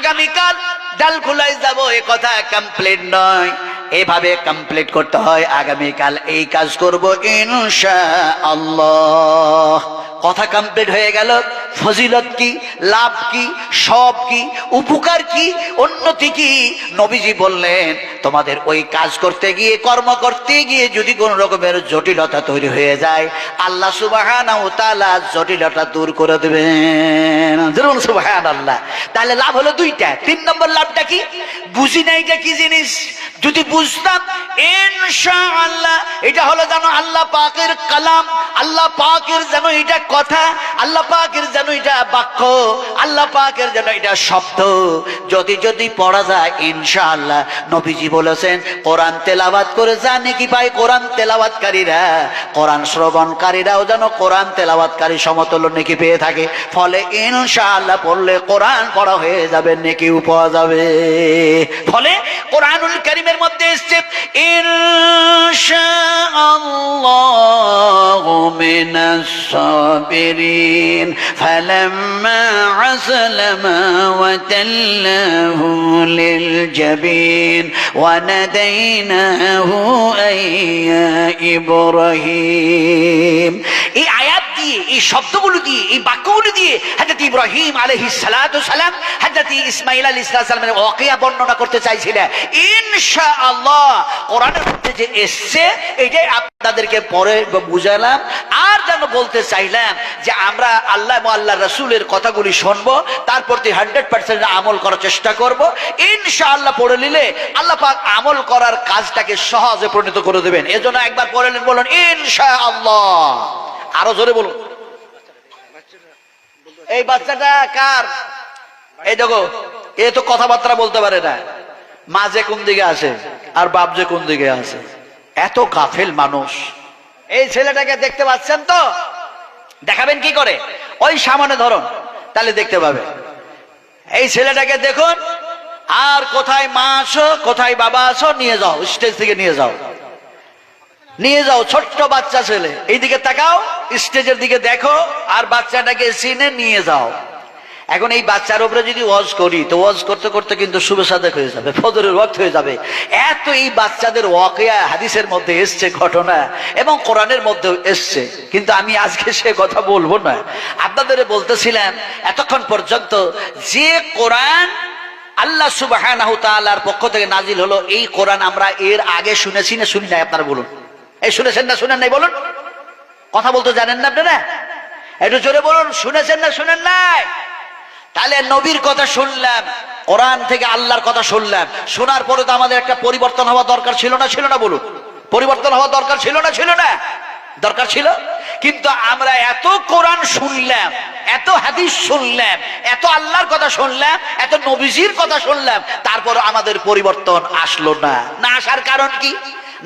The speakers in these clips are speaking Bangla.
আগামীকাল ডাল খোলাই যাব এ কথা কমপ্লিট নয়। এভাবে কমপ্লিট করতে হয়, আগামীকাল এই কাজ করব ইনশা আল্লাহ কথা কমপ্লিট হয়ে গেল, ফজিলত কি, লাভ কি, সব কি, উপকার কি, উন্নতি কি? নবীজি বললেন, তোমাদের ওই কাজ করতে গিয়ে, কর্ম করতে গিয়ে যদি কোন রকমের জটিলতা তৈরি হয়ে যায়, আল্লাহ সুবাহানাহু তাআলা জটিলতা দূর করে দেবেন। ধরুন সুবাহান আল্লাহ তাহলে লাভ হলো দুইটা। তিন নম্বর লাভটা কি? বুঝি না এটা কি জিনিস? যদি বুঝতাম ইনশাআল্লাহ। এটা হলো জানো আল্লাহ পাকের কালাম, আল্লাহ পাকের যেন এটা কথা, আল্লাহ পাকের যেন এটা বাক্য, আল্লাহ পাকের যেন এটা শব্দ। যদি যদি পড়া যায়, ইনশাআল্লাহ। নবীজি বলেছেন, কোরআন তেলাওয়াত করে জানে কি পায় কোরআন তেলাওয়াতকারীরা। কোরআন শ্রবণকারীরাও যেন কোরআন নেকি পেয়ে থাকে। ফলে ইনশাআল্লাহ পড়লে কোরআন পড়া হয়ে যাবে নেকিও পাওয়া যাবে। ফলে কোরআনুল কারিমের মধ্যে এসছে ইনশাআল্লাহু মিনাস সাবিরিন ফালাম্মা আসলামা ওয়া তাল্লাহু লিল জাবিন ওয়া নাদাইনাহু আইয়া ইব্রাহিম এই আয়াত দিয়ে, এই শব্দগুলো দিয়ে, এই বাক্যগুলো দিয়ে হাজরত ইব্রাহিম সালাতু সালাম হাজরত ইসমাইল আলাইহিস সালামের ওয়াকিয়া বর্ণনা করতে চাইছিলেন ইনশাআল্লাহ কোরআনের মধ্যে যে এসছে, এটাই আপনাদেরকে পরে বুঝালাম। আর যেন বলতে চাইলাম যে আমরা আল্লাহ আল্লাহ রসুলের কথাগুলি শুনব, তারপর তুই হান্ড্রেড পার্সেন্ট আমল করার চেষ্টা করব। ইনশাআল্লাহ পড়ে নিলে আল্লাহ পাক আমল করার কাজটাকে সহজে পরিণত করে দেবেন। এজন্য একবার পড়ে নিন, বলুন, ইনশাআল্লাহ। আরও জোরে বলুন। এই বাচ্চাটা কার? এই দেখো, এ তো কথাবার্তা বলতে পারে না। মা যে কোন দিকে আসে আর বাপ যে কোন দিকে আসে এত গাফেল মানুষ। এই ছেলেটাকে দেখতে পাচ্ছেন তো? দেখাবেন কি করে? ওই সামনে ধরুন, তাহলে দেখতে পাবে। এই ছেলেটাকে দেখুন, আর কোথায় মা আসো, কোথায় বাবা আসো, নিয়ে যাও, স্টেজ থেকে নিয়ে যাও। নিয়ে যাও ছোট্ট বাচ্চা ছেলে। এইদিকে তাকাও, স্টেজের দিকে দেখো, আর বাচ্চাটাকে সিনে নিয়ে যাও। এখন এই বাচ্চার উপরে যদি ওয়াজ করি, তো ওয়াজ করতে করতে কিন্তু শুভসাদেক হয়ে যাবে, ফজরের ওয়াক্ত হয়ে যাবে। এত এই বাচ্চাদের ওয়াকিয়া হাদিসের মধ্যে এসছে ঘটনা, এবং কোরআনের মধ্যেও এসছে। কিন্তু আমি আজকে সে কথা বলব না। আপনাদের বলতেছিলাম, এতক্ষণ পর্যন্ত যে কোরআন আল্লাহ সুবাহ পক্ষ থেকে নাজিল হলো, এই কোরআন আমরা এর আগে শুনেছি না শুনি নাই, আপনারা বলুন। এই শুনেছেন না, শুনেন নাই বলুন? কথা বলতে জানেন না আপনারা? একটু জোরে বলুন, শুনেছেন না, শুনেন নাই? তাহলে নবীর কথা শুনলাম, কোরআন থেকে আল্লাহর কথা শুনলাম, শোনার পরে তো আমাদের একটা পরিবর্তন হওয়া দরকার ছিল না ছিল না বলুন? পরিবর্তন হওয়া দরকার ছিল না ছিল না? দরকার ছিল? কিন্তু আমরা এত কোরআন শুনলাম, এত হাদিস শুনলাম, এত আল্লাহর কথা শুনলাম, এত নবীজির কথা শুনলাম তারপর আমাদের পরিবর্তন আসলো না। না আসার কারণ কি?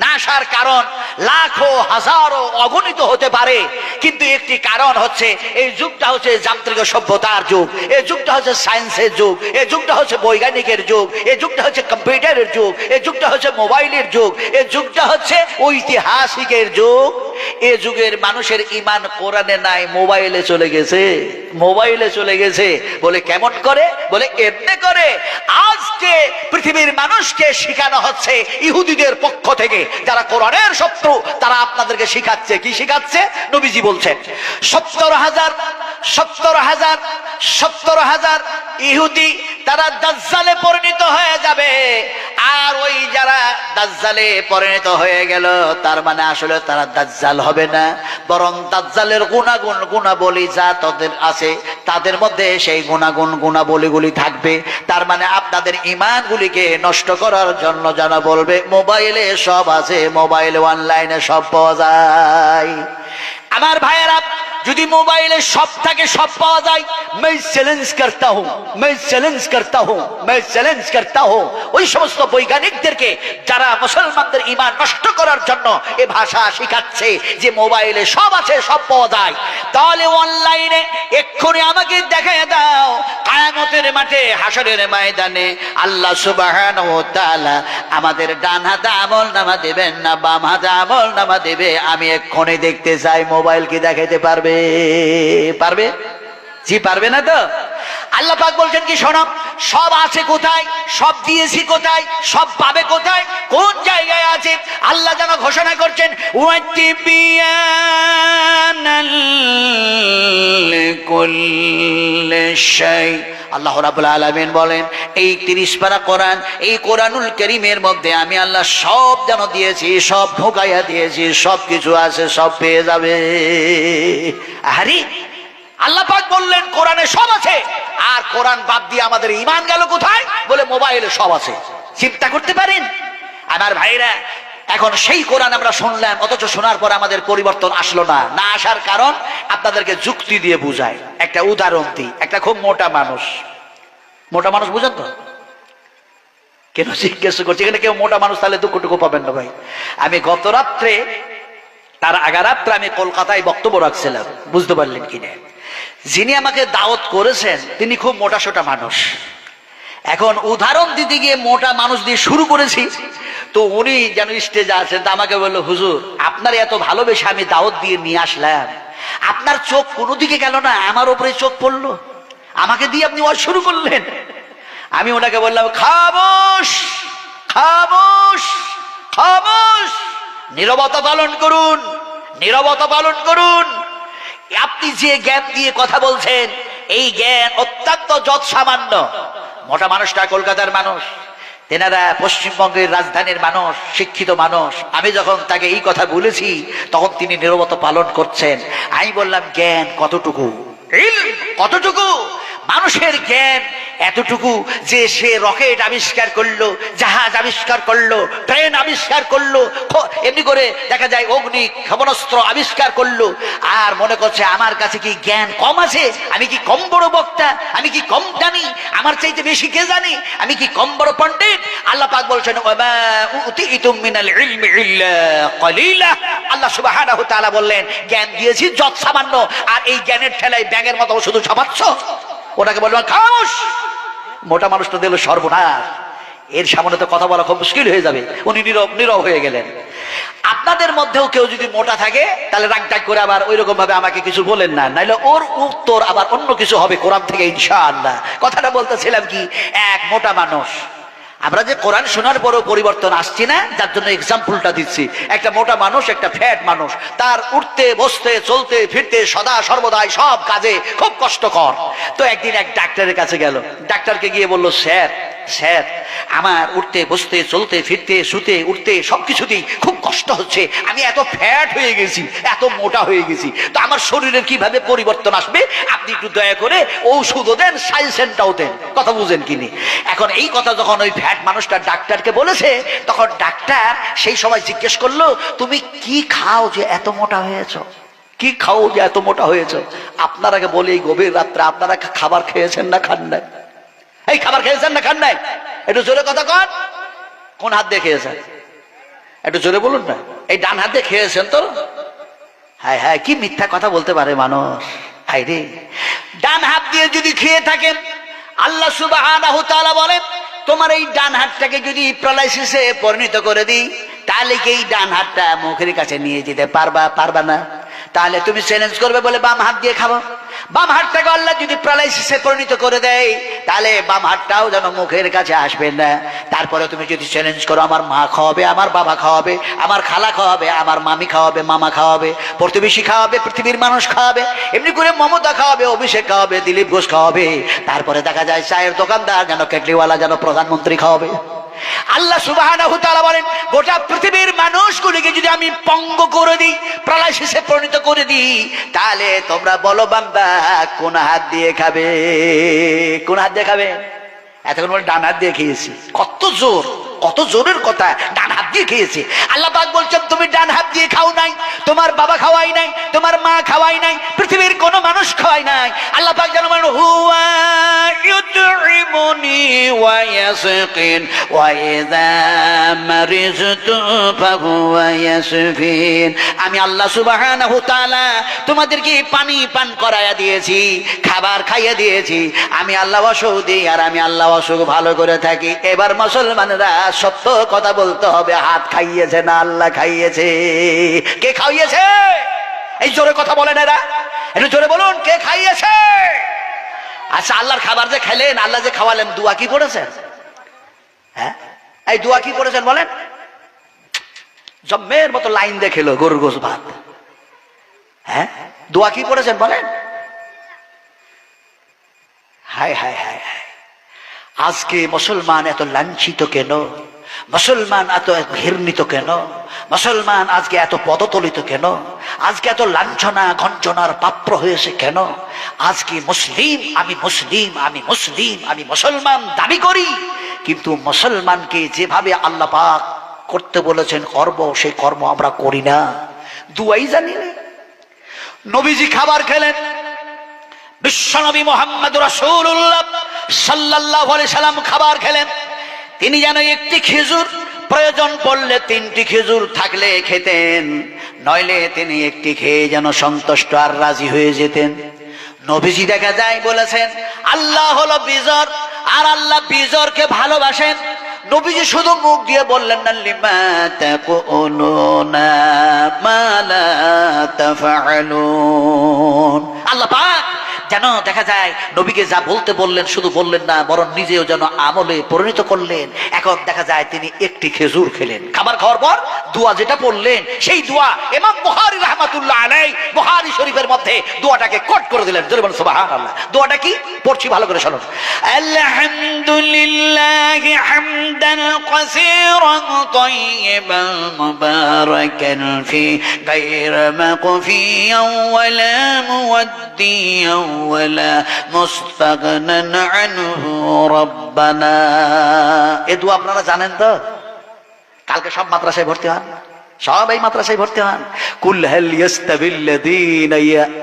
না আসার কারণ লাখো, হাজারো অগণিত হতে পারে। কিন্তু একটি কারণ হচ্ছে, এই যুগটা হচ্ছে যান্ত্রিক সভ্যতার যুগ, এই যুগটা হচ্ছে সায়েন্সের যুগ, এই যুগটা হচ্ছে বৈজ্ঞানিকের যুগ, এই যুগটা হচ্ছে কম্পিউটারের যুগ, এই যুগটা হচ্ছে মোবাইলের যুগ, এই যুগটা হচ্ছে ঐতিহাসিকের যুগ। এ যুগের মানুষের ইমান কোরআনে নাই, মোবাইলে চলে গেছে। মোবাইলে চলে গেছে। বলে, কেমন করে? বলে, এমনি করে। আজকে পৃথিবীর মানুষকে শেখানো হচ্ছে ইহুদিদের পক্ষ থেকে। যারা কোরআনের শত্রু, তারা আপনাদেরকে শিখাচ্ছে। কি শিখাচ্ছে? নবীজি বলছেন, সত্তর হাজার সত্তর হাজার সত্তর হাজার ইহুদি তারা দাজ্জালে পরিণত হয়ে যাবে। আর ওই যারা দাজ্জালে পরিণত হয়ে গেল, তার মানে আসলে তারা দাজ্জাল হবে না। বরং দাজ্জালের গুণাগুণ, গুণাবলী যা তাদের আছে তাদের মধ্যে সেই গুণাগুণ গুণাবলীগুলি থাকবে। তার মানে আপনাদের ইমানগুলিকে নষ্ট করার জন্য যারা বলবে, মোবাইলে সব আছে, মোবাইল, অনলাইনে সব পাওয়া যায়। আমার ভাইয়েরা যদি মোবাইলে সব থাকে সব পাওয়া যায় मैं চ্যালেঞ্জ করতা হুঁ मैं চ্যালেঞ্জ করতা হুঁ मैं চ্যালেঞ্জ করতা হুঁ ওই সমস্ত বৈজ্ঞানিকদেরকে যারা মুসলমানদের ইমান নষ্ট করার জন্য এ ভাষা শিখাচ্ছে যে মোবাইলে সব আছে সব পাওয়া যায় তাহলে অনলাইনে এক্ষুনি আমাকে দেখায় দাও কায়ামতের মাঠে হাসরের ময়দানে আল্লাহ সুবহানাহু ওয়া তাআলা আমাদের ডান হাতে আমল নামা দেবেন না বাম হাতে আমল নামা দেবে আমি এক্ষুনি দেখতে চাই মোবাইল কি দেখাইতে পারবে পারবে? জি, পারবে না তো? আল্লাহ পাক বলছেন কি, শোনো, সব আছে কোথায়, সব দিয়েছি কোথায়, সব পাবে কোথায়, কোন জায়গায় আছে? আল্লাহ যেন ঘোষণা করছেন ওয়াতিবিয়ানাল লিকুল্লি শাই আল্লাহ রাবুল আলমিন বলেন, এই তিরিশ পারা কোরআন, এই কোরআনুল করিমের মধ্যে আমি আল্লাহ সব যেন দিয়েছি, সব ঢোকাইয়া দিয়েছি সব কিছু আছে, সব পেয়ে যাবে। আরে আল্লাহ পাক বললেন, কোরআনে সব আছে, আর কোরআন বাদ দিয়ে আমাদের ইমান গেল কোথায়? বলে মোবাইলে সব আছে। চিন্তা করতে পারেন? আমার ভাইরা এখন সেই কোরআন আমরা শুনলাম, অথচ শোনার পর আমাদের পরিবর্তন আসলো না। না আসার কারণ আপনাদেরকে যুক্তি দিয়ে বুঝায়। একটা উদাহরণ দিই, একটা খুব মোটা মানুষ। মোটা মানুষ বুঝেন তো? কেন জিজ্ঞেস করছি? এখানে কেউ মোটা মানুষ, তাহলে দুঃখটুকু পাবেন না ভাই। আমি গত রাত্রে, তার আগারাত্রে আমি কলকাতায় বক্তব্য রাখছিলাম, বুঝতে পারলেন কিনে। যিনি আমাকে দাওয়াত করেছেন, তিনি খুব মোটা সোটা মানুষ। এখন উদাহরণ দিতে গিয়ে মোটা মানুষ দিয়ে শুরু করেছি, তো উনি যেন স্টেজে আছেন, তা আমাকে বলল, হুজুর, আপনার এত ভালোবেসে আমি দাওয়াত দিয়ে নিয়ে আসলাম। আপনার চোখ কোনো দিকে গেল না, আমার ওপরে চোখ পড়ল। আমাকে দিয়ে আপনি ওয়াজ শুরু করলেন। আমি ওনাকে বললাম, খামোশ খামোশ খামোশ, নীরবতা পালন করুন, নীরবতা পালন করুন। আপনি যে জ্ঞান দিয়ে কথা বলছেন, এই জ্ঞান অত্যন্ত যৎ সামান্য মোটা মানুষটা কলকাতার মানুষ তেনারা পশ্চিমবঙ্গের রাজধানীর মানুষ শিক্ষিত মানুষ। আমি যখন তাকে এই কথা বলেছি তখন তিনি নিরবত পালন করছেন। আমি বললাম জ্ঞান কতটুকু? কতটুকু? মানুষের জ্ঞান এতটুকু যে সে রকেট আবিষ্কার করল, জাহাজ আবিষ্কার করল, ট্রেন আবিষ্কার করল এমনি করে দেখা যায় অগ্নি ক্ষেপণাস্ত্র আবিষ্কার করল। আর মনে করছে, আমার কাছে কি জ্ঞান কম আছে? আমি কি কম বড় বক্তা? আমি কি কম জানি? আমার চাইতে বেশি কে জানি? আমি কি কম বড় পণ্ডিত? আল্লাহ পাক বলছেন আল্লাহ সুবাহ বললেন, জ্ঞান দিয়েছি যৎ সামান্য, আর এই জ্ঞানের ঠেলায় ব্যাঙের মতো শুধু ছাপাচ্ছ ওটাকে বললাম খামোশ! মোটা মানুষটা দিল সর্বনাশ। এর সামনে তো কথা বলা খুব মুশকিল হয়ে যাবে। উনি নীরব নীরব হয়ে গেলেন। আপনাদের মধ্যেও কেউ যদি মোটা থাকে, তাহলে রাগ ডাক করে আবার ওই রকম ভাবে আমাকে কিছু বলেন না। নাইলে ওর উত্তর আবার অন্য কিছু হবে কোরআন থেকে, ইনশাআল্লাহ। কথাটা বলতেছিলাম কি? এক, মোটা মানুষ। আমরা যে কোরআন শোনার বড় পরিবর্তন আসছি না, যার জন্য এক্সাম্পলটা দিচ্ছি। একটা মোটা মানুষ, একটা ফ্যাট মানুষ, তার উঠতে, বসতে, চলতে, ফিরতে, সদা, সর্বদাই সব কাজে খুব কষ্টকর। তো একদিন এক ডাক্তারের কাছে গেল। ডাক্তারকে গিয়ে বলল স্যার স্যার, আমার উঠতে, বসতে, চলতে, ফিরতে, শুতে, উঠতে, সবকিছুতেই খুব কষ্ট হচ্ছে। আমি এত ফ্যাট হয়ে গেছি, এত মোটা হয়ে গেছি। তো আমার শরীরের কীভাবে পরিবর্তন আসবে? আপনি একটু দয়া করে ঔষধও দেন সাজেশনটাও দেন। কথা বুঝেন কিনি এখন এই কথা যখন ওই ফ্যাট মানুষটা ডাক্তারকে বলেছে, তখন ডাক্তার সেই সময় জিজ্ঞেস করল, তুমি কি খাও যে এত মোটা হয়েছো? কি খাও যে এত মোটা হয়েছো? আপনারাকে বলি এই গভীর রাত্রে আপনারা খাবার খেয়েছেন না খান নাই? এই খাবার খেয়েছেন না, খান নাই? একটু জোরে কথা কন। কোন হাত দিয়ে খেয়েছেন? একটু জোরে বলুন না। এই ডান হাত দিয়ে খেয়েছেন তো? হ্যাঁ হ্যাঁ কি মিথ্যা কথা বলতে পারে মানুষ? হাই রে। ডান হাত দিয়ে যদি খেয়ে থাকেন, আল্লাহ তাআলা বলেন, তোমার এই ডান হাতটাকে যদি প্যারালাইসিসে পরিণত করে দিই, তাহলে কি এই ডান হাতটা মুখের কাছে নিয়ে যেতে পারবা? পারবা না। তাহলে তুমি চ্যালেঞ্জ করবে বলে বাম হাত দিয়ে খাব। বাম হাতটাকে আল্লাহ যদি প্যারালাইসিসে পরিণত করে দেয়, তাহলে বাম হাতটাও যেন মুখের কাছে আসবে না। তারপরে তুমি যদি চ্যালেঞ্জ করো, আমার মা খাওয়াবে, আমার বাবা খাওয়াবে, আমার খালা খাওয়াবে, আমার মামি খাওয়াবে, মামা খাওয়াবে, প্রতিবেশী খাওয়াবে, পৃথিবীর মানুষ খাওয়াবে, এমনি করে মমতা খাওয়াবে, অভিষেক খাওয়াবে, দিলীপ ঘোষ খাওয়াবে। তারপরে দেখা যায় চায়ের দোকানদার যেন কেটলিওয়ালা যেন প্রধানমন্ত্রী খাওয়াবে। আল্লাহ সুবাহ বলেন, গোটা পৃথিবীর মানুষগুলিকে যদি আমি পঙ্গ করে দিই প্রলয় শেষে পরিণত করে দিই, তাহলে তোমরা বলো বান্দা কোন হাত দিয়ে খাবে? কোন হাত দিয়ে খাবে? এতক্ষণ বলে ডান হাত দিয়ে খেয়েছি। কত জোর! কত জোরের কথা ডান হাত দিয়ে খেয়েছে। আল্লাহ পাক বলছেন, তুমি ডান হাত দিয়ে খাও নাই, তোমার বাবা খাওয়াই নাই, তোমার মা খাওয়াই নাই, পৃথিবীর কোনো মানুষ খাওয়াই নাই। আল্লাহ পাক যেন মানে হুয়া ইউতইমুনি ওয়া ইয়াসকিন ওয়া ইযা মারিজতু ফাহুয়া ইয়াসফিন। আমি আল্লাহ সুবহানাহু তাআলা তোমাদেরকে পানি পান করায়া দিয়েছি, খাবার খাইয়ে দিয়েছি। আমি আল্লাহ অসুখ দিই আর আমি আল্লাহ অসুখ ভালো করে থাকি। এবার মুসলমানরা সত্য কথা বলতে হবে। হাত খাইয়েছে না, আল্লাহ খাইয়েছে। কে খাইয়েছে? এই জোরে কথা বলেন এরা। একটু জোরে বলুন, কে খাইয়েছে? আচ্ছা আল্লাহর খাবার যে খাইলেন, আল্লাহ যে খাওয়ালেন, দুয়া কি পড়েছেন? হ্যাঁ? এই দুয়া কি পড়েছেন বলেন? জম্মের মতো লাইন দিয়ে খেলো গরুর গোস ভাত। হ্যাঁ? দোয়া কি পড়েছেন বলেন? হায় হায় হায় হায়। আজকে মুসলমান এত লাঞ্ছিত কেন? মুসলমান এত ঘৃণিত কেন? মুসলমান আজকে এত পদতলিত কেন? আজকে এত লাঞ্ছনা ঘঞ্চনার পাপ্র হয়েছে কেন? আজকে মুসলিম, আমি মুসলিম আমি মুসলিম, আমি মুসলমান দাবি করি। কিন্তু মুসলমানকে যেভাবে আল্লাহ পাক করতে বলেছেন, কর্ম সেই কর্ম আমরা করি না। দুয়াই জানি না। নবীজি খাবার খেলেন। বিশ্বনবী মোহাম্মদ রাসূলুল্লাহ সাল্লাল্লাহু আলাইহি সাল্লাম খাবার খেলেন। তিনি যেন একটি খেজুর প্রয়োজন পড়লে তিনটি খেজুর থাকলে খেতেন, নইলে তিনি একটি খেয়ে যেন সন্তুষ্ট আর রাজি হয়ে যেতেন। নবীজি দেখা যায় বলেছেন, আল্লাহ হলো বিজর, আর আল্লাহ বিজরকে ভালোবাসেন। নবীজি শুধু মুখ দিয়ে বললেন, না, লিমা আল্লাহ পাক যেন দেখা যায় নবীকে যা বলতে বললেন শুধু বললেন না, বরং নিজেও যেন আমলে পরিণত করলেন। এখন দেখা যায় তিনি একটি খেজুর খেলেন। খাবার খাওয়ার পর দোয়া যেটা পড়লেন, সেই দোয়া এমাম বুখারী রহমাতুল্লাহ আলাই বুখারী শরীফের মধ্যে দোয়াটাকে কোট করে দিলেন। জোরে বলুন সুবহানাল্লাহ। দোয়াটা কি? পড়ছি ভালো করে শুনুন। আলহামদুলিল্লাহ হামদান কাসীরান তাইয়িবান মুবারাকান ফি গায়র মাকফিয়ান ওয়ালা মুওয়াদ্দিয়ান ওয়ালা মুস্তাগনান আনহু রব্বানা। এ দোয়া আপনারা জানেন তো? কালকে সব মাদ্রাসায় ভর্তি হন। সব এই মাদ্রাসায় ভর্তি হন। কুল হাল ইয়াস্তাবিল্লাযীনা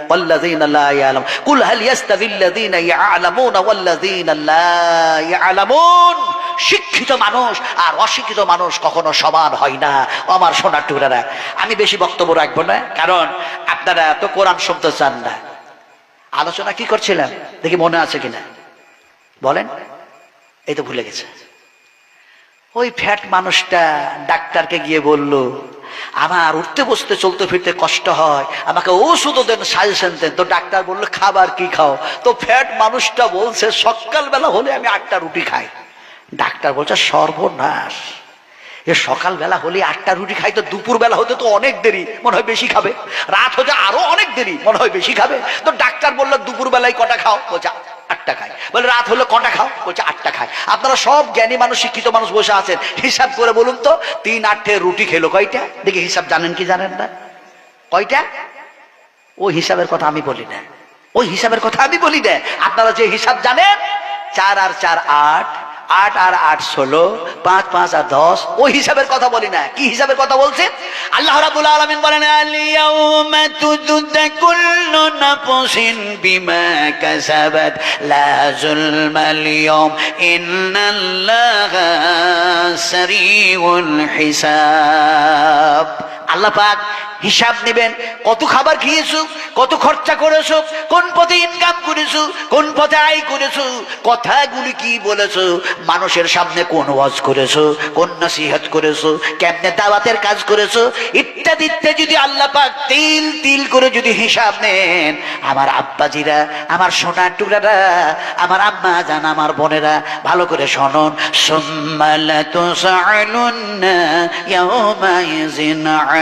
ওয়াল্লাযীনা লা ইয়ালাম কুল হাল ইয়াস্তাবিল্লাযীনা ইয়ালামুনা ওয়াল্লাযীনা লা ইয়ালামুন। শিক্ষিত মানুষ আর অশিক্ষিত মানুষ কখনো সমান হয় না। আমার সোনার টুকরারা, আমি বেশি বক্তব্য রাখব না। কারণ আপনারা তো কোরআন শুনতে চান না। আলোচনা কি করছিলাম? দেখি মনে আছে কিনা। বলেন, এই তো ভুলে গেছে। ওই ফ্যাট মানুষটা ডাক্তারকে গিয়ে বলল আমার উঠতে বসতে চলতে ফিরতে কষ্ট হয়। আমাকে ওষুধও দেন, সাজেশন দেন। তো ডাক্তার বলল, খাবার কি খাও? তো ফ্যাট মানুষটা বলছে, সকালবেলা হলে আমি আটটা রুটি খাই। ডাক্তার বলছে, সর্বনাশ। এ সকালবেলা হলে আটটা রুটি খাই তো দুপুর বেলা হতে তো অনেক দেরি, মনে হয় বেশি খাবে। রাত হতে আরও অনেক দেরি, মনে হয় বেশি খাবে। তো ডাক্তার বলল দুপুর বেলায় কটা খাও? বলছে আটটা খায়। বলে, রাত হলে, কটা খাও? বলছে, আটটা খায়। আপনারা সব জ্ঞানী মানুষ, শিক্ষিত মানুষ বসে আছেন। হিসাব করে বলুন তো, তিন আটটে রুটি খেলো কয়টা? দেখি, হিসাব জানেন কি জানেন না? কয়টা? ওই হিসাবের কথা আমি বলি না। ওই হিসাবের কথা আমি বলি না। আপনারা যে হিসাব জানেন, চার আর চার আট আট আর আট ষোলো, পাঁচ পাঁচ আর দশ ওই হিসাবের কথা বলি না। কি হিসাবের কথা বলছেন আল্লাহ রাবুল আলমিন বলেন হিসাব। আল্লাহ পাক হিসাব নেবেন, কত খাবার খেয়েছো, কত খরচা করেছ, কোন পথে ইনকাম করেছ, কোন পথে আয় করেছ, কথাগুলি কি বলেছ, মানুষের সামনে কোন ওয়াজ করেছ, কোন নসিহত করেছ, কেমনে দাওয়াতের কাজ করেছ, ইত্যাদি ইত্যাদি যদি আল্লাহ পাক তিল তিল করে যদি হিসাব নেন, আমার আব্বাজিরা, আমার সোনার টুকরারা, আমার আম্মা জান, আমার বোনেরা, ভালো করে শোনন সুম্মালা তুসালুন্না ইয়াউমাইজিন আনিন নাঈম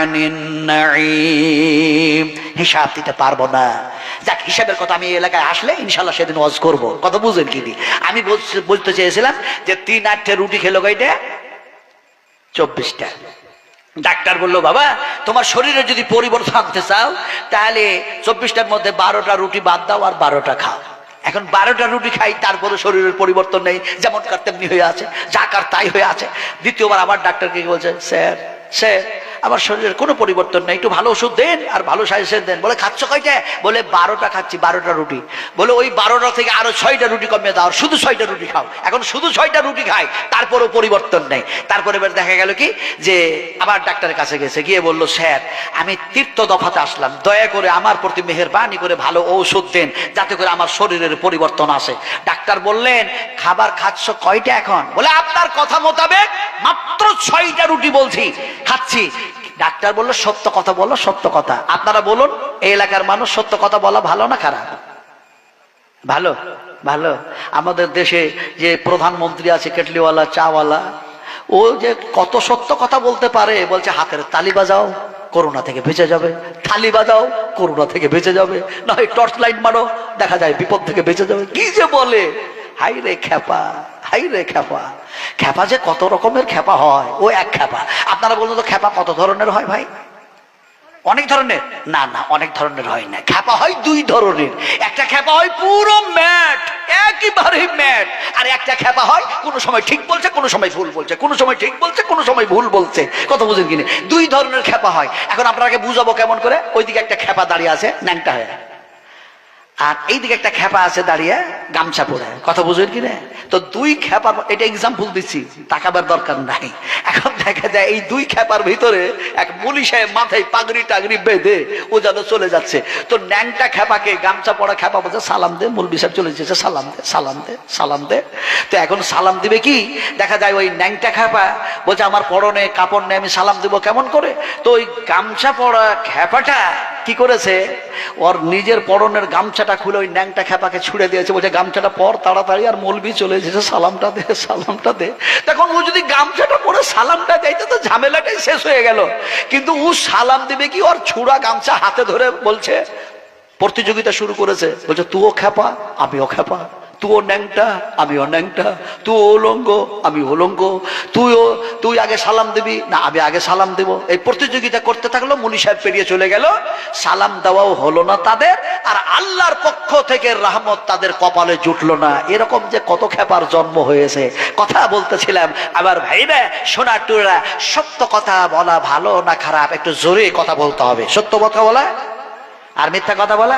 হিসাব দিতে পারব না। যাক, হিসাবের কথা আমি এলাকায় আসলে ইনশাল্লাহ সেদিন ওয়াজ করব। কত বুঝেন কি আমি বলতে- চেয়েছিলাম যে তিন আটটে রুটি খেলো কয়টা? চব্বিশটা। ডাক্তার বলল, বাবা, তোমার শরীরে যদি পরিবর্তন আনতে চাও, তাহলে চব্বিশটার মধ্যে বারোটা রুটি বাদ দাও আর বারোটা খাও। এখন বারোটা রুটি খাই তারপরে শরীরের পরিবর্তন নেই। যেমন কার তেমনি হয়ে আছে, যা কার তাই হয়ে আছে। দ্বিতীয়বার আবার ডাক্তারকে বলছে, স্যার স্যার আমার শরীরের কোনো পরিবর্তন নেই। একটু ভালো ওষুধ দেন আর ভালো সাজেশন দেন। বলে, খাচ্ছ কয়টা? বলে, বারোটা খাচ্ছি, বারোটা রুটি। বলে, ওই বারোটা থেকে আরও ছয়টা রুটি কমিয়ে দাও শুধু ছয়টা রুটি খাও। এখন শুধু ছয়টা রুটি খাই, তারপরেও পরিবর্তন নেই। তারপরে এবার দেখা গেল কি? যে আবার ডাক্তারের কাছে গেছে, গিয়ে বলল, স্যার, আমি তীর্থ দফাতে আসলাম। দয়া করে আমার প্রতি মেহরবানি করে ভালো ঔষধ দেন, যাতে করে আমার শরীরের পরিবর্তন আসে। ডাক্তার বললেন, খাবার খাচ্ছ কয়টা এখন? বলে, আপনার কথা মোতাবেক মাত্র ছয়টা রুটি বলছি, খাচ্ছি। ডাক্তার বলল, সত্য কথা বলো, সত্য কথা। আপনারা বলুন, এই এলাকার মানুষ সত্য কথা বলা ভালো না খারাপ? ভালো ভালো। আমাদের দেশে যে প্রধানমন্ত্রী আছে, কেটলিওয়ালা, চাওয়ালা, ও যে কত সত্য কথা বলতে পারে, বলছে, হাতের তালি বাজাও করোনা থেকে বেঁচে যাবে। থালি বাজাও করোনা থেকে বেঁচে যাবে। না হয় টর্চ লাইট মারো, দেখা যায় বিপদ থেকে বেঁচে যাবে। কি যে বলে? হাই রে খ্যাপা হাই রে খ্যাপা। খ্যাপা যে কত রকমের খ্যাপা হয়, ও এক খ্যাপা। আপনারা বলুন তো, খ্যাপা কত ধরনের হয় ভাই? অনেক ধরনের? না না, অনেক ধরনের হয় না। খ্যাপা হয় দুই ধরনের। একটা খ্যাপা হয় পুরো ম্যাট, একেবারে ম্যাট। আর একটা খ্যাপা হয়, কোনো সময় ঠিক বলছে, কোনো সময় ভুল বলছে। কোনো সময় ঠিক বলছে, কোনো সময় ভুল বলছে। কত বুঝেন কিনে দুই ধরনের খ্যাপা হয়। এখন আপনাকে বুঝাবো কেমন করে? ওইদিকে একটা খ্যাপা দাঁড়িয়ে আছে, ন্যাংটা হয়ে। আর এইদিকে একটা খেপা আছে দাঁড়িয়ে, গামছা পরে। কথা বুঝেন কি না? তো দুই খেপার এটা এক্সাম্পল দিচ্ছি, তাকাবার দরকার নাই। এখন দেখা যায় এই দুই খেপার ভিতরে এক মুলি সাহেব মাথায় পাগড়ি টাগড়ি বেঁধে ও যেন চলে যাচ্ছে। তো ন্যাংটা খেপাকে গামছা পড়া খেপা বলছে, সালাম দে মুলবি সাহেব চলে যাচ্ছে সালাম দে সালাম দে সালাম দে। তো এখন সালাম দিবে কি? দেখা যায় ওই ন্যাংটা খেপা বলছে, আমার পরনে কাপড় নেই, আমি সালাম দিব কেমন করে? তো ওই গামছা পড়া খেপাটা কি করেছে? ওর নিজের পরনের গামছাটা খুলে ওই ন্যাংটা খেপাকে ছুড়ে দিয়েছে। বলছে, গামছাটা পর তাড়াতাড়ি আর মলবি চলে এসেছে। সালামটা দে সালামটা দে। তখন ও যদি গামছাটা পরে সালামটা দেয় তো ঝামেলাটাই শেষ হয়ে গেল। কিন্তু ও সালাম দিবে কি? ওর ছুড়া গামছা হাতে ধরে বলছে, প্রতিযোগিতা শুরু করেছে। বলছে তুও খেপা, আমিও খেপা। তুও ন্যাংটা, আমিও ন্যাংটা। তুই ওলঙ্গ আমি ওলঙ্গ তুইও, তুই আগে সালাম দিবি, না, আমি আগে সালাম দেব। এই প্রতিযোগিতা করতে থাকল, মুনি সাহেব পেরিয়ে চলে গেল। সালাম দেওয়াও হলো না তাদের, আর আল্লাহর পক্ষ থেকে রহমত তাদের কপালে জুটলো না। এরকম যে কত খেপার জন্ম হয়েছে। কথা বলতেছিলাম আবার ভাইরা সোনা টুরা সত্য কথা বলা ভালো না খারাপ? একটু জোরে কথা বলতে হবে। সত্য কথা বলা? আর মিথ্যা কথা বলা?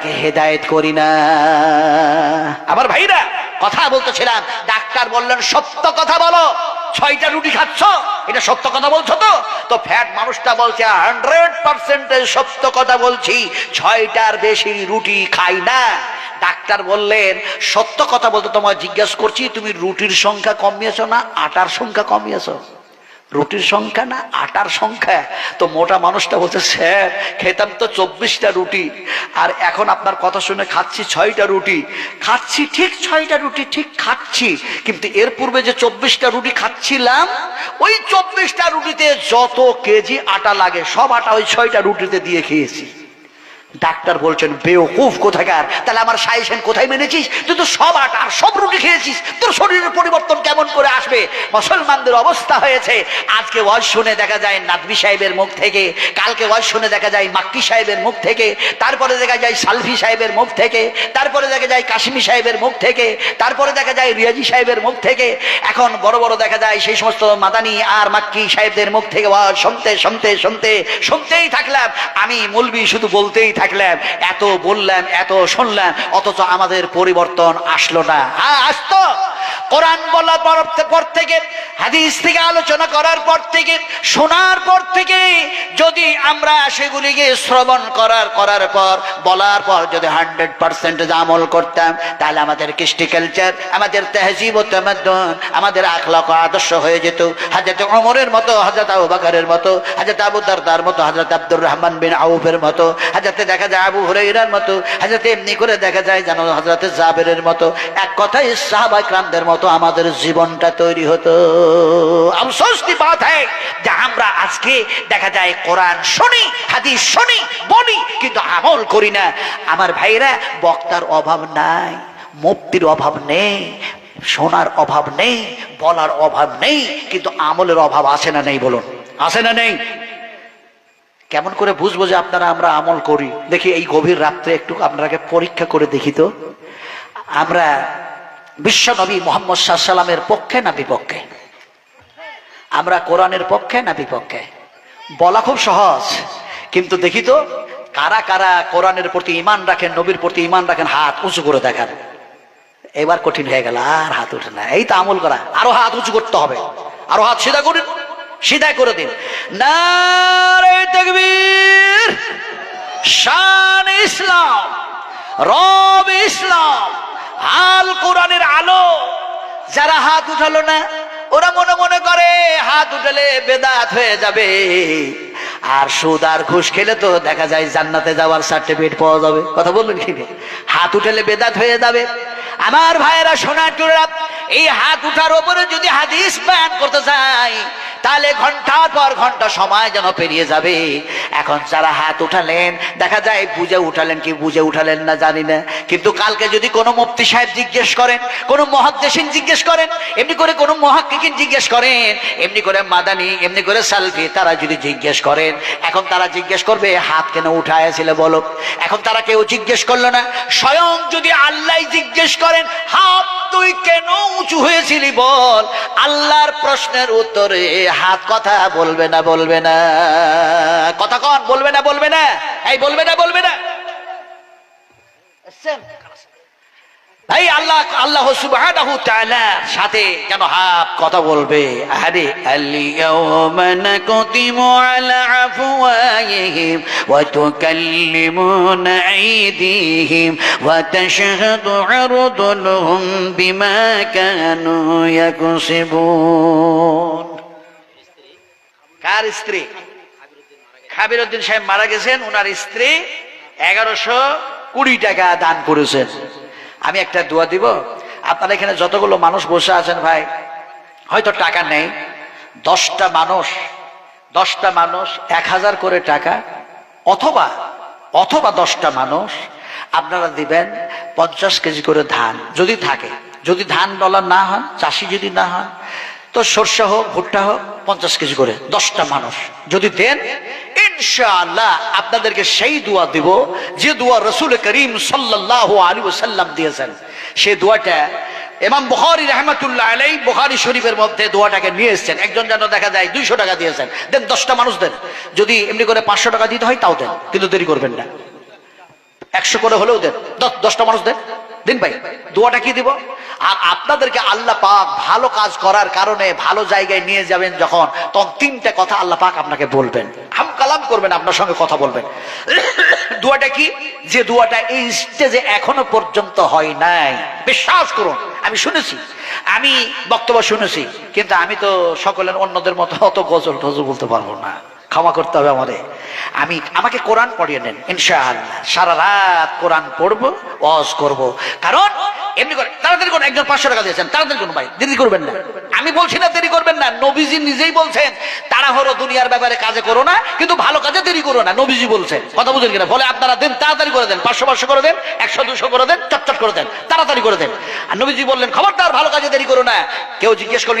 তারাকে হেদায়েত করি না। আমার ভাইরা, কথা বলতেছিলাম। ডাক্তার বললেন, সত্য কথা বলো। ছয়টা রুটি খাচ্ছ? এটা সত্য কথা বলছো তো? তো ফ্যাট মানুষটা বলছে হান্ড্রেড পার্সেন্টের সত্য কথা বলছি। ছয়টার বেশি রুটি খাই না। ডাক্তার বললেন, সত্য কথা বলতে তোমায় জিজ্ঞাসা করছি, তুমি রুটির সংখ্যা কমিয়েছো না আটার সংখ্যা কমিয়েছো? রুটির সংখ্যা না আটার সংখ্যা? তো মোটা মানুষটা বলছে, স্যার, খেতাম তো চব্বিশটা রুটি। আর এখন আপনার কথা শুনে খাচ্ছি ছয়টা রুটি। খাচ্ছি ঠিক ছয়টা রুটি, ঠিক খাচ্ছি। কিন্তু এর পূর্বে যে চব্বিশটা রুটি খাচ্ছিলাম, ওই চব্বিশটা রুটিতে যত কেজি আটা লাগে, সব আটা ওই ছয়টা রুটিতে দিয়ে খেয়েছি। ডাক্তার বলছেন, বেওকুফ কোথাকার? তাহলে আমার সাইসেন কোথায় মেনেছিস? তুই তো সব আটা আর সব রুটি খেয়েছিস। তোর শরীরের পরিবর্তন কেমন করে আসবে? মুসলমানদের অবস্থা হয়েছে। আজকে ওয়াজ শুনে দেখা যায় নাদবি সাহেবের মুখ থেকে, কালকে ওয়াজ শুনে দেখা যায় মাক্কি সাহেবের মুখ থেকে, তারপরে দেখা যায় সালফি সাহেবের মুখ থেকে, তারপরে দেখা যায় কাশ্মী সাহেবের মুখ থেকে, তারপরে দেখা যায় রিয়াজি সাহেবের মুখ থেকে। এখন বড় বড় দেখা যায় সেই সমস্ত মাদানি আর মাক্কি সাহেবদের মুখ থেকে ওয়াজ শুনতে শুনতে শুনতে, শুনতেই থাকলাম। আমি মুলবি শুধু বলতেই থাকলাম এত বললাম এত শুনলাম অথচ আমাদের পরিবর্তন আসলো না। হ্যাঁ আসতো। কোরআন বলার পর থেকে, হাদিস থেকে আলোচনা করার পর থেকে, শোনার পর থেকে, যদি আমরা সেগুলিকে শ্রবণ করার করার পর, বলার পর যদি হান্ড্রেড পার্সেন্ট আমল করতাম, তাহলে আমাদের কৃষ্টি কালচার, আমাদের তেহজিব ও তামাদ্দুন, আমাদের আখলাক আদর্শ হয়ে যেত। হাজরত ওমরের মতো হাজরত আবু বকরের মতো হাজরত আবু দারদার মতো হাজরত আব্দুর রহমান বিন আউফের মতো হাজরতে দেখা যায় আবু হুরাইরার মতো, হাজরতে এমনি করে দেখা যায় যেন হাজরতে জাবেরের মতো। এক কথায় সাহাবা ক্রামদের মতো আমাদের জীবনটা তৈরি হতো। আফসোস কি বাত যে আমরা আজকে দেখা যায় কোরআন শুনি, হাদিস শুনি, বলি, কিন্তু আমল করি না। আমার ভাইরা বক্তার অভাব নাই মুক্তির অভাব নেই, শোনার অভাব নেই, বলার অভাব নেই, কিন্তু আমলের অভাব আছে না নেই বলুন। আছে না নেই? কেমন করে বুঝব যে আপনারা আমরা আমল করি? দেখি এই গভীর রাত্রে একটু আপনারাকে পরীক্ষা করে দেখি তো। আমরা বিশ্ব নবী মোহাম্মদ সাল্লামের পক্ষে না বিপক্ষে? আমরা কোরআনের পক্ষে না বিপক্ষে? বলা খুব সহজ। কিন্তু দেখি তো, কারা কারা কোরআনের প্রতি ইমান রাখেন, নবীর প্রতি ইমান রাখেন, হাত উঁচু করে দেখান। এবার কঠিন হয়ে গেল, আর হাত উঠে না। এই তো আমল করা, আরও হাত উঁচু করতে হবে। আরও হাত সিধা করুন সিধা করে দিন। নারে শান ইসলাম, রব ইসলাম আল কোরআনের আলো। যারা হাত উঠালো না, ওরা মনে মনে করে, হাত উঠালে বেদাত হয়ে যাবে। আর সুদ আর ঘুষ খেলে তো দেখা যায় জান্নাতে যাওয়ার সার্টিফিকেট পাওয়া যাবে। কথা বললেন কি? হাত উঠালে বেদাত হয়ে যাবে। আমার ভাইয়েরা সোনার চূড়া, এই হাত উঠার ওপরে যদি হাদিস বয়ান করতে চাই, তাহলে ঘণ্টার পর ঘণ্টা সময় যেন পেরিয়ে যাবে। এখন যারা হাত উঠালেন, দেখা যায় বুঝে উঠালেন কি বুঝে উঠালেন না জানি না। কিন্তু কালকে যদি কোনো মুফতি সাহেব জিজ্ঞেস করেন, কোনো মহাদ্দেশিন জিজ্ঞেস করেন, এমনি করে কোনো মহাকিকিন জিজ্ঞেস করেন, এমনি করে মাদানি, এমনি করে সালফি, তারা যদি জিজ্ঞেস করেন, এখন তারা জিজ্ঞেস করবে হাত কেন উঠায়াছিল বলো? এখন তারা কেউ জিজ্ঞেস করল না। স্বয়ং যদি আল্লাহ জিজ্ঞেস করেন হাত তুই কেন উঁচু হয়েছিলি বল? আল্লাহর প্রশ্নের উত্তরে হাত কথা বলবে না বলবে না। কথা কন, বলবে না বলবে না। এই, বলবে না বলবে না। এই আল্লাহ আল্লাহ সুবাহ সাথে কেন হাত কথা বলবে? আরে বিমা কার স্ত্রী? খাবিরউদ্দিন সাহেব মারা গেছেন, উনার স্ত্রী এগারোশো কুড়ি টাকা দান করেছেন। আমি একটা দোয়া দিব। আপনারা এখানে যতগুলো মানুষ বসে আছেন ভাই, হয়তো টাকা নেই। দশটা মানুষ দশটা মানুষ, এক হাজার করে টাকা, অথবা অথবা দশটা মানুষ, আপনারা দিবেন পঞ্চাশ কেজি করে ধান, যদি থাকে। যদি ধান ডলার না হন চাষি যদি না হন তো সর্ষে হোক, ভুট্টা হোক, পঞ্চাশ কেজি করে, দশটা মানুষ। যদি দেন ইনশাআল্লাহ আপনাদেরকে সেই দোয়া দিব যে দোয়া রসুল করিম সাল্লাহ আলী সাল্লাম দিয়েছেন। সেই দোয়াটা এমাম বুখারি রহমতুল্লাহ আলাই বুখারি শরীফের মধ্যে দোয়াটাকে নিয়ে এসেছেন। একজন যেন দেখা যায় দুইশো টাকা দিয়েছেন। দেন দশটা মানুষ দেন। যদি এমনি করে পাঁচশো টাকা দিতে হয় তাও দেন, কিন্তু দেরি করবেন না। একশো করে হলেও দেন। দশ দশটা মানুষ দেন। দিন ভাই, দোয়াটা কি দিব? আর আপনাদেরকে আল্লাহ পাক ভালো কাজ করার কারণে ভালো জায়গায় নিয়ে যাবেন যখন, তখন তিনটা কথা আল্লাহ পাক আপনাকে বলবেন। হাম কালাম করবেন, আপনার সঙ্গে কথা বলবেন। দোয়াটা কি? যে দোয়াটা এই স্টেজে এখনও পর্যন্ত হয় নাই। বিশ্বাস করুন, আমি শুনেছি। আমি বক্তব্য শুনেছি, কিন্তু আমি তো সকলের অন্যদের মতো অত গজল টজল বলতে পারব না। ক্ষমা করতে হবে আমারে। আমি, আমাকে কোরআন পড়িয়ে নেন, ইনশাআল্লাহ। সারা রাত কোরআন পড়ব, ওয়াজ করব। কারণ এমনি করে, তাড়াতাড়ি একজন পাঁচশো টাকা দিয়েছেন, তাড়াতাড়ি ভাই, দেরি করবেন না। আমি বলছি না দেরি করবেন না, নবীজি নিজেই বলছেন, তাড়াহড়ো দুনিয়ার ব্যাপারে কাজে করো না, কিন্তু ভালো কাজে দেরি করো না, নবীজি বলছেন। কথা বুঝেন কিনা? আপনারা তাড়াতাড়ি করে দেন, পাঁচশো পাঁচশো করে দেন, একশো দুশো করে দেন করে দেন, তাড়াতাড়ি করে দেন। আর নবীজি বললেন, খবরদার, ভালো কাজে দেরি করো না। কেউ জিজ্ঞেস করল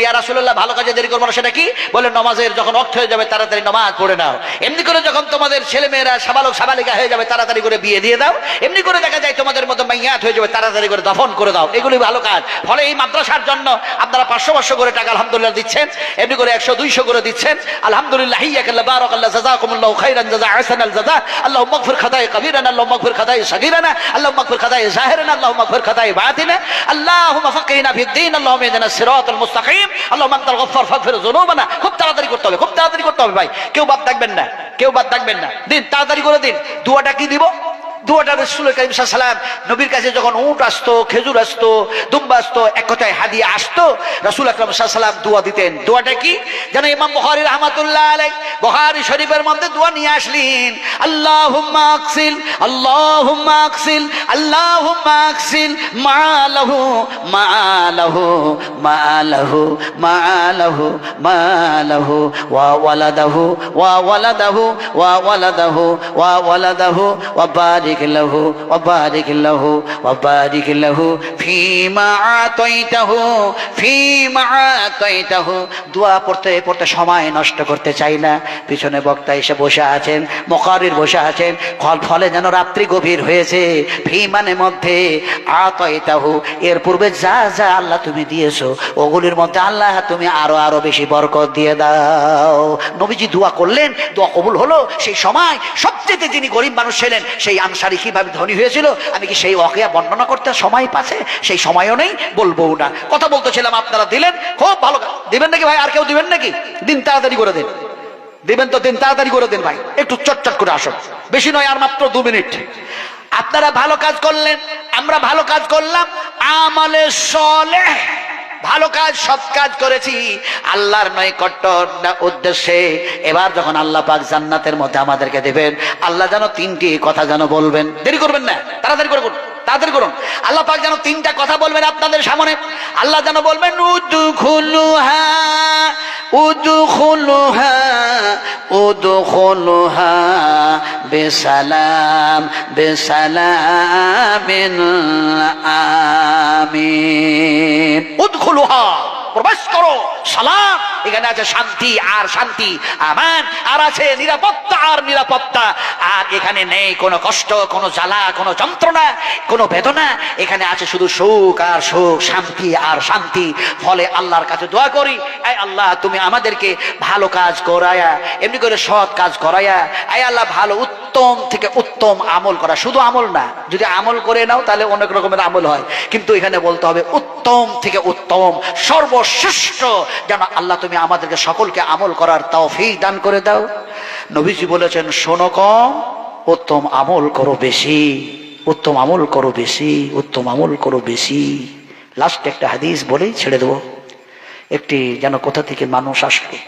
ভালো কাজে দেরি করব না, সেটা কি? বললেন নমাজের যখন অর্থ হয়ে যাবে, তাড়াতাড়ি নমাজ পড়ে নাও। এমনি করে যখন তোমাদের ছেলে মেয়েরা সাবালক সাবালিকা হয়ে যাবে, তাড়াতাড়ি করে বিয়ে দিয়ে দাও। এমনি করে দেখা যায় তোমাদের মতো মাইয়াত হয়ে যাবে, তাড়াতাড়ি করে দফন করে দাও। এগুলি ভালো কাজ। ফলে এই মাদ্রাসার জন্য আপনারা পাঁচশো পাঁচশো করে টাকা আলহামদুলিল্লাহ দিচ্ছেন। এমনি করে একশো দুইশো করে দিচ্ছেন। আলহামদুলিল্লাহ আল্লাহু কাবীরানা, আল্লাহু আল্লাহু আল্লাহু খুব তাড়াতাড়ি করতে হবে, খুব তাড়াতাড়ি করতে হবে ভাই। কেউ থাকবেন না, কেউ বাদ থাকবেন না। দিন, তাড়াতাড়ি করে দিন। দুয়াটা কি দিব? দুয়াটা রসুল করিম সাল্লাম নবীর কাছে যখন উট আসতো, খেজুর আসতো, দুম্বা আসতো, এক কথায় আসতো, রসুল আকরম দোয়া দিতেন। দোয়াটা কি? যেন ইমাম বহারি রহমাতুল্লাহ আলাই বহারি শরীফের মধ্যে দোয়া নিয়ে আল্লাহ আকসিল আল্লাহ আকসিল আল্লাহ আকসিল মালাহু মালাহু মালাহু মালাহু মালাহু ওয়া ওয়ালাদাহু ওয়া ওয়ালাদাহু ওয়া ওয়ালাদাহু ওয়া ওয়ালাদাহু, ওয়া বারিক। ওয়া বারিক লাহু ওয়া বারিক লাহু ফীমা আতাইতাহু ফীমা আতাইতাহু দোয়া পড়তে পড়তে সময় নষ্ট করতে চাই না। পিছনে বক্তা এসে বসে আছেন, মকারির বসে আছেন। ফল ফলে যেন রাত্রি গভীর হয়েছে। ফি মানে মধ্যে আতয়তাহু এর পূর্বে যা যা আল্লাহ তুমি দিয়েছ, ওগুলির মধ্যে আল্লাহ তুমি আরও আরও বেশি বরকত দিয়ে দাও। নবীজি দোয়া করলেন, দোয়া কবুল হলো। সেই সময় সবচেয়ে সবচেয়ে যিনি গরিব মানুষ ছিলেন, সেই আনসারি কীভাবে ধনী হয়েছিল, আমি কি সেই অকেয়া বর্ণনা করতে সময় পাচ্ছে? সেই সময়ও নেই বলব না। কথা বলতেছিলাম, আপনারা দিলেন, খুব ভালো দিবেন নাকি ভাই? আর কেউ দিবেন নাকি? দিন তাড়াতাড়ি করে দিন। দিবেন তো দিন তাড়াতাড়ি করে দিন ভাই। একটু চটচট করে আসুন। বেশি নয় আর মাত্র দু মিনিট। আপনারা ভালো কাজ করলেন, আমরা ভালো কাজ করলাম। আমলে সলে ভালো কাজ, সৎ কাজ করেছি। আল্লাহর নয় কট্টর উদ্দেশ্যে এবার যখন আল্লাহ পাক জান্নাতের মধ্যে আমাদেরকে দেবেন, আল্লাহ যেন তিনটি কথা যেন বলবেন। দেরি করবেন না, তাড়াতাড়ি করে করুন তাড়াতাড়ি করুন। আল্লাহ পাক যেন তিনটা কথা বলবেন আপনাদের সামনে। আল্লাহ যেন বলবেন, উদুখুলুহা উদুখুলুহা উদুখুলুহা, বেসালাম, বেসালামিন, আমিন। উদখুলুহা, প্রবেশ করো। সালাম। এখানে আছে শান্তি আর শান্তি, আমান। আর আছে নিরাপত্তা আর নিরাপত্তা। আর এখানে নেই কোনো কষ্ট, কোনো জ্বালা, কোনো যন্ত্রণা, কোনো বেদনা। এখানে আছে শুধু সুখ আর সুখ, শান্তি আর শান্তি। ফলে আল্লাহর কাছে দোয়া করি, আয় আল্লাহ, তুমি আমাদেরকে ভালো কাজ করায়া, এমনি করে সৎ কাজ করায়া, আয় আল্লাহ, ভালো উত্তম থেকে উত্তম আমল করা। শুধু আমল না, যদি আমল করে নাও, তাহলে অনেক রকমের আমল হয়। কিন্তু এখানে বলতে হবে, উত্তম থেকে উত্তম, সর্বশ্রেষ্ঠ যেন আল্লাহ তুমি আমাদেরকে সকলকে আমল করার তৌফিক দান করে দাও। নবীজি বলেছেন, শোনো কম, উত্তম আমল করো বেশি, উত্তম আমল করো বেশি, উত্তম আমল করো বেশি। লাস্ট একটা হাদিস বলেই ছেড়ে দেবো। একটি যেন কোথা থেকে মানুষ আসলো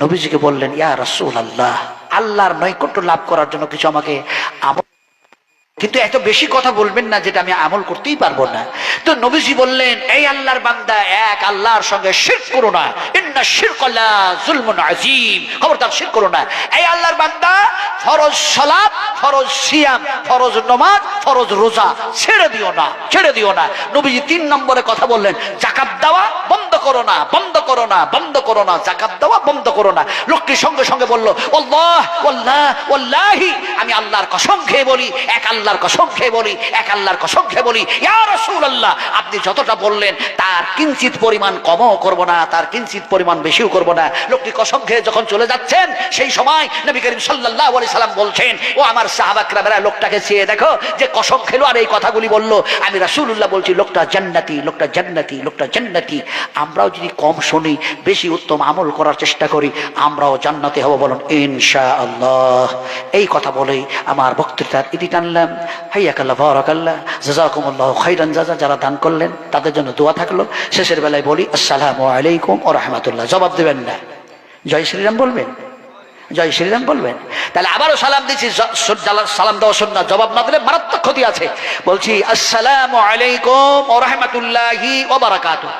নবীজিকে বললেন, ইয়া রাসূল আল্লাহ আল্লাহর নৈকট্য লাভ করার জন্য কিছু আমাকে আমল কিন্তু এত বেশি কথা বলবেন না যেটা আমি আমল করতেই পারব না। তো নবীজি বললেন, এই আল্লাহর বান্দা এক, আল্লাহর সঙ্গে শির করো না। ইন্না শিরকাল্লাহ জুলমুন আজিম খবরদার শির করো না। এই আল্লাহর বান্দা ফরজ সালাত, ফরজ সিয়াম, ফরজ নমাজ, ফরজ রোজা ছেড়ে দিও না, ছেড়ে দিও না। নবীজি তিন নম্বরে কথা বললেন, জাকাত দেওয়া বন্ধ করো না, বন্ধ করো না, বন্ধ করো না, জাকাত দেওয়া বন্ধ করো না। লোকটি সঙ্গে সঙ্গে বলল, আল্লাহ আল্লাহ, আল্লাহি। আমি আল্লাহর কসম খেয়ে বলি, এক আল্লাহর কসম খেয়ে বলি, এক আল্লাহর কসম খেয়ে বলি, ইয়া রাসূলুল্লাহ, আপনি যতটা বললেন, তার কিঞ্চিত পরিমাণ কমও করব না, তার কিঞ্চিত পরিমাণ বেশিও করব না। লোকটি কসম খেয়ে যখন চলে যাচ্ছেন, সেই সময় নবী করিম সাল্লাল্লাহু আলাইহি সাল্লাম বলছেন, ও আমার সাহাবাকরা লোকটাকে চেয়ে দেখো যে কসম খেলো আর এই কথাগুলি বলল। আমি রাসূলুল্লাহ বলছি, লোকটা জান্নাতি লোকটা জান্নাতি লোকটা জান্নাতি। আমরাও যদি কম শুনি, বেশি উত্তম আমল করার চেষ্টা করি, আমরাও জান্নাতে হব বলুন, ইনশাআল্লাহ। এই কথা বলেই আমার বক্তৃতার ইতি টানলাম। খাইরান যারা দান করলেন, তাদের জন্য দোয়া থাকল। শেষের বেলায় বলি, আসসালামু আলাইকুম ও জবাব দেবেন না। জয় শ্রীরাম বলবেন? জয় শ্রীরাম বলবেন? তাহলে আবারও সালাম দিচ্ছি সালাম দেওয়া জবাব না দিলে মারাত্মক ক্ষতি আছে। বলছি, আসসালামু আলাইকুম ও রহমতুল্লাহি ও বারাকাতুহ।